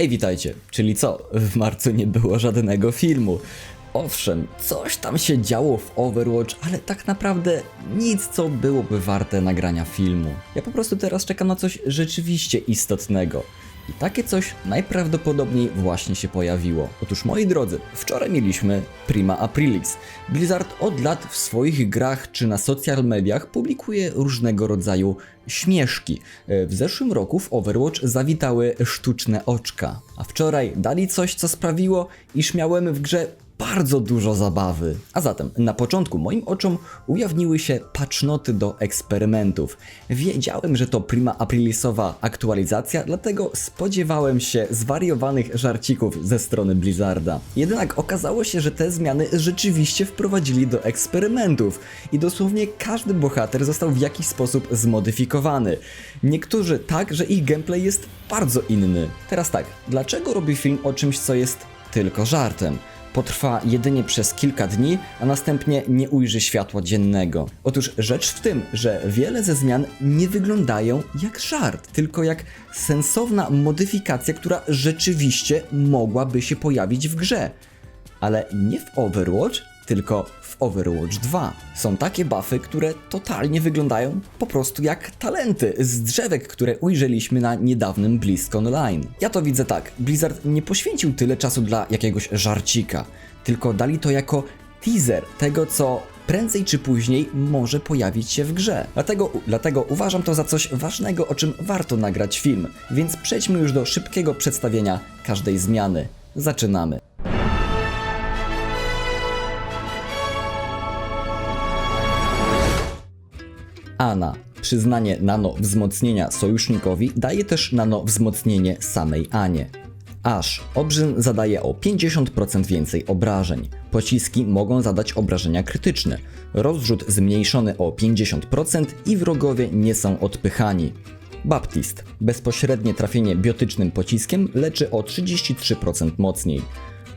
Hej, witajcie. Czyli co? W marcu nie było żadnego filmu. Owszem, coś tam się działo w Overwatch, ale tak naprawdę nic, co byłoby warte nagrania filmu. Ja po prostu teraz czekam na coś rzeczywiście istotnego. I takie coś najprawdopodobniej właśnie się pojawiło. Otóż moi drodzy, wczoraj mieliśmy Prima Aprilis. Blizzard od lat w swoich grach czy na social mediach publikuje różnego rodzaju śmieszki. E, W zeszłym roku w Overwatch zawitały sztuczne oczka, a wczoraj dali coś, co sprawiło, iż miałem w grze bardzo dużo zabawy. A zatem, na początku moim oczom ujawniły się patchnoty do eksperymentów. Wiedziałem, że to prima aprilisowa aktualizacja, dlatego spodziewałem się zwariowanych żarcików ze strony Blizzarda. Jednak okazało się, że te zmiany rzeczywiście wprowadzili do eksperymentów i dosłownie każdy bohater został w jakiś sposób zmodyfikowany. Niektórzy tak, że ich gameplay jest bardzo inny. Teraz tak, dlaczego robię film o czymś, co jest tylko żartem? Potrwa jedynie przez kilka dni, a następnie nie ujrzy światła dziennego. Otóż rzecz w tym, że wiele ze zmian nie wyglądają jak żart, tylko jak sensowna modyfikacja, która rzeczywiście mogłaby się pojawić w grze. Ale nie w Overwatch, tylko w Overwatch 2. Są takie buffy, które totalnie wyglądają po prostu jak talenty z drzewek, które ujrzeliśmy na niedawnym BlizzCon Online. Ja to widzę tak, Blizzard nie poświęcił tyle czasu dla jakiegoś żarcika, tylko dali to jako teaser tego, co prędzej czy później może pojawić się w grze. Dlatego, dlatego uważam to za coś ważnego, o czym warto nagrać film. Więc przejdźmy już do szybkiego przedstawienia każdej zmiany. Zaczynamy. Ana. Przyznanie nano wzmocnienia sojusznikowi daje też nano wzmocnienie samej Anie. Aż obrzyn zadaje o 50% więcej obrażeń. Pociski mogą zadać obrażenia krytyczne. Rozrzut zmniejszony o 50% i wrogowie nie są odpychani. Baptist. Bezpośrednie trafienie biotycznym pociskiem leczy o 33% mocniej.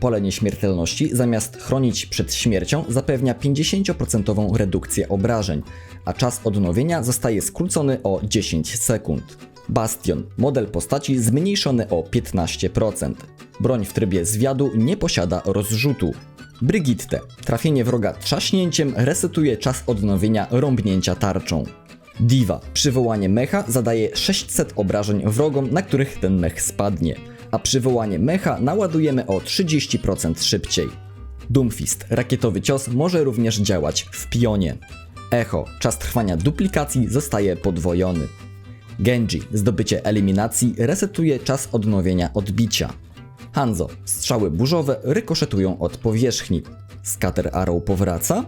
Pole nieśmiertelności zamiast chronić przed śmiercią zapewnia 50% redukcję obrażeń, a czas odnowienia zostaje skrócony o 10 sekund. Bastion. Model postaci zmniejszony o 15%. Broń w trybie zwiadu nie posiada rozrzutu. Brigitte. Trafienie wroga trzaśnięciem resetuje czas odnowienia rąbnięcia tarczą. Diva. Przywołanie mecha zadaje 600 obrażeń wrogom, na których ten mech spadnie, a przywołanie mecha naładujemy o 30% szybciej. Doomfist. Rakietowy cios może również działać w pionie. Echo. Czas trwania duplikacji zostaje podwojony. Genji. Zdobycie eliminacji resetuje czas odnowienia odbicia. Hanzo. Strzały burzowe rykoszetują od powierzchni. Scatter Arrow powraca?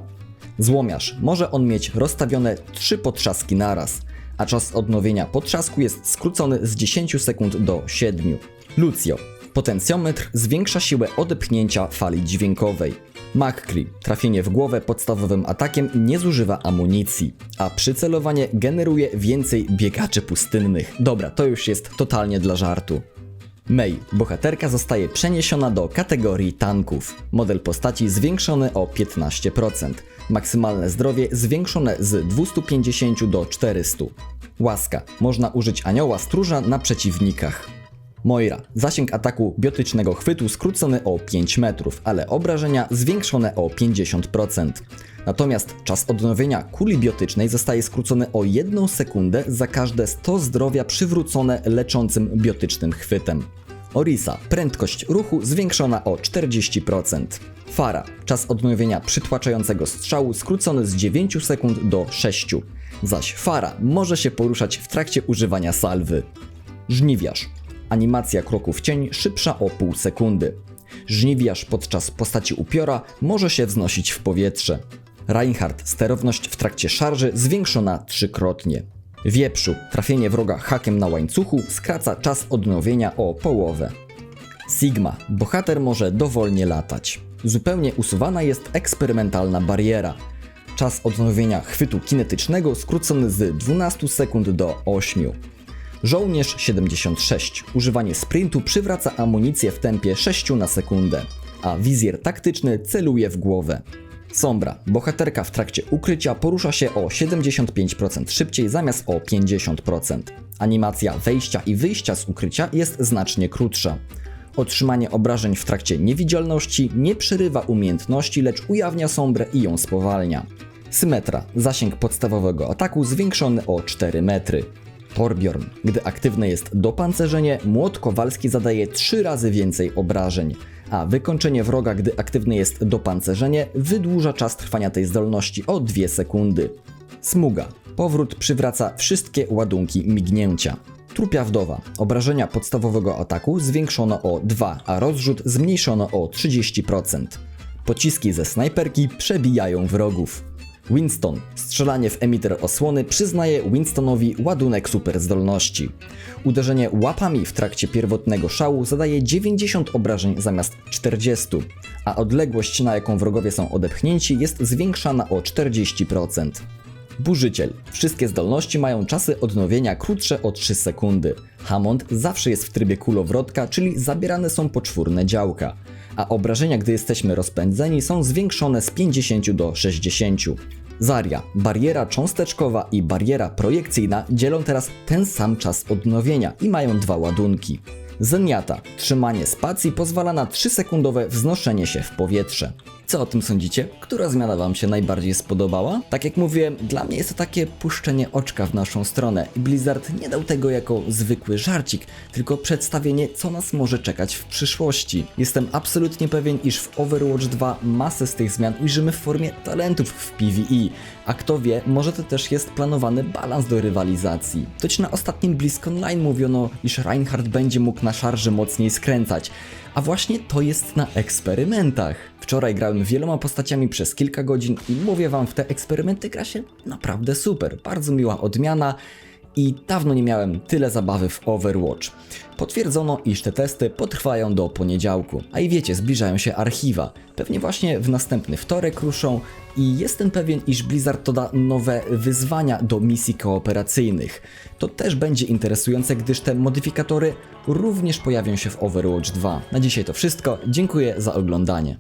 Złomiarz. Może on mieć rozstawione trzy potrzaski naraz, a czas odnowienia potrzasku jest skrócony z 10 sekund do 7. Lucio. Potencjometr zwiększa siłę odepchnięcia fali dźwiękowej. McCree. Trafienie w głowę podstawowym atakiem nie zużywa amunicji, a przycelowanie generuje więcej biegaczy pustynnych. Dobra, to już jest totalnie dla żartu. May. Bohaterka zostaje przeniesiona do kategorii tanków. Model postaci zwiększony o 15%. Maksymalne zdrowie zwiększone z 250 do 400. Łaska. Można użyć anioła stróża na przeciwnikach. Moira. Zasięg ataku biotycznego chwytu skrócony o 5 metrów, ale obrażenia zwiększone o 50%. Natomiast czas odnowienia kuli biotycznej zostaje skrócony o 1 sekundę za każde 100 zdrowia przywrócone leczącym biotycznym chwytem. Orisa. Prędkość ruchu zwiększona o 40%. Fara. Czas odnowienia przytłaczającego strzału skrócony z 9 sekund do 6. Zaś Fara może się poruszać w trakcie używania salwy. Żniwiarz. Animacja kroku w cień szybsza o pół sekundy. Żniwiarz podczas postaci upiora może się wznosić w powietrze. Reinhardt sterowność w trakcie szarży zwiększona trzykrotnie. Wieprzu trafienie wroga hakiem na łańcuchu skraca czas odnowienia o połowę. Sigma bohater może dowolnie latać. Zupełnie usuwana jest eksperymentalna bariera. Czas odnowienia chwytu kinetycznego skrócony z 12 sekund do 8. Żołnierz 76. Używanie sprintu przywraca amunicję w tempie 6 na sekundę, a wizjer taktyczny celuje w głowę. Sombra. Bohaterka w trakcie ukrycia porusza się o 75% szybciej zamiast o 50%. Animacja wejścia i wyjścia z ukrycia jest znacznie krótsza. Otrzymanie obrażeń w trakcie niewidzialności nie przerywa umiejętności, lecz ujawnia sombrę i ją spowalnia. Symetra. Zasięg podstawowego ataku zwiększony o 4 metry. Torbjorn. Gdy aktywne jest dopancerzenie, młot kowalski zadaje 3 razy więcej obrażeń, a wykończenie wroga, gdy aktywne jest dopancerzenie, wydłuża czas trwania tej zdolności o 2 sekundy. Smuga. Powrót przywraca wszystkie ładunki mignięcia. Trupia wdowa. Obrażenia podstawowego ataku zwiększono o 2, a rozrzut zmniejszono o 30%. Pociski ze snajperki przebijają wrogów. Winston. Strzelanie w emiter osłony przyznaje Winstonowi ładunek superzdolności. Uderzenie łapami w trakcie pierwotnego szału zadaje 90 obrażeń zamiast 40, a odległość na jaką wrogowie są odepchnięci jest zwiększana o 40%. Burzyciel. Wszystkie zdolności mają czasy odnowienia krótsze o 3 sekundy. Hammond zawsze jest w trybie kulowrotka, czyli zabierane są poczwórne działka, a obrażenia, gdy jesteśmy rozpędzeni, są zwiększone z 50 do 60. Zaria, bariera cząsteczkowa i bariera projekcyjna dzielą teraz ten sam czas odnowienia i mają dwa ładunki. Zeniata, trzymanie spacji pozwala na 3-sekundowe wznoszenie się w powietrze. Co o tym sądzicie? Która zmiana Wam się najbardziej spodobała? Tak jak mówiłem, dla mnie jest to takie puszczenie oczka w naszą stronę i Blizzard nie dał tego jako zwykły żarcik, tylko przedstawienie, co nas może czekać w przyszłości. Jestem absolutnie pewien, iż w Overwatch 2 masę z tych zmian ujrzymy w formie talentów w PvE, a kto wie, może to też jest planowany balans do rywalizacji. Toć na ostatnim BlizzCon Line mówiono, iż Reinhardt będzie mógł na szarży mocniej skręcać, a właśnie to jest na eksperymentach. Wczoraj grałem wieloma postaciami przez kilka godzin i mówię wam, w te eksperymenty gra się naprawdę super. Bardzo miła odmiana i dawno nie miałem tyle zabawy w Overwatch. Potwierdzono, iż te testy potrwają do poniedziałku. A i wiecie, zbliżają się archiwa. Pewnie właśnie w następny wtorek ruszą i jestem pewien, iż Blizzard doda nowe wyzwania do misji kooperacyjnych. To też będzie interesujące, gdyż te modyfikatory również pojawią się w Overwatch 2. Na dzisiaj to wszystko. Dziękuję za oglądanie.